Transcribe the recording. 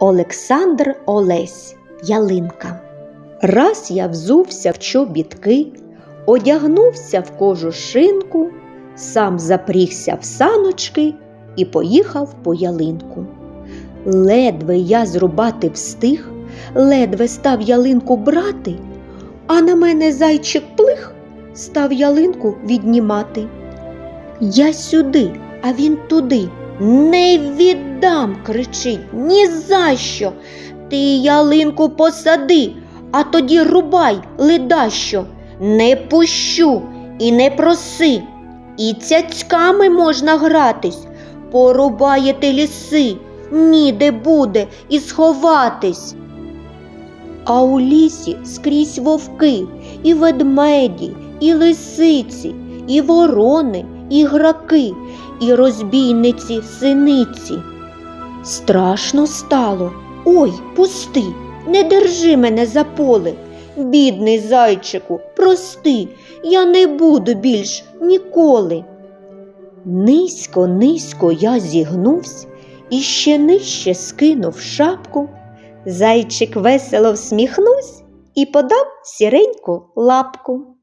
Олександр Олесь Ялинка. Раз я взувся в чобітки, одягнувся в кожушинку, сам запрігся в саночки і поїхав по ялинку. Ледве я зрубати встиг, ледве став ялинку брати, а на мене зайчик плих став ялинку віднімати. Я сюди, а він туди. Не віддам, кричить, ні за що. Ти ялинку посади, а тоді рубай ледащо. Не пущу і не проси. І цяцьками можна гратись, порубаєте ліси, ніде буде і сховатись. А у лісі скрізь вовки, і ведмеді, і лисиці, і ворони, і граки, і розбійниці синиці. Страшно стало. Ой, пусти, не держи мене за поле. Бідний зайчику, прости, я не буду більш ніколи. Низько, низько я зігнувсь і ще нижче скинув шапку. Зайчик весело всміхнувся і подав сіреньку лапку.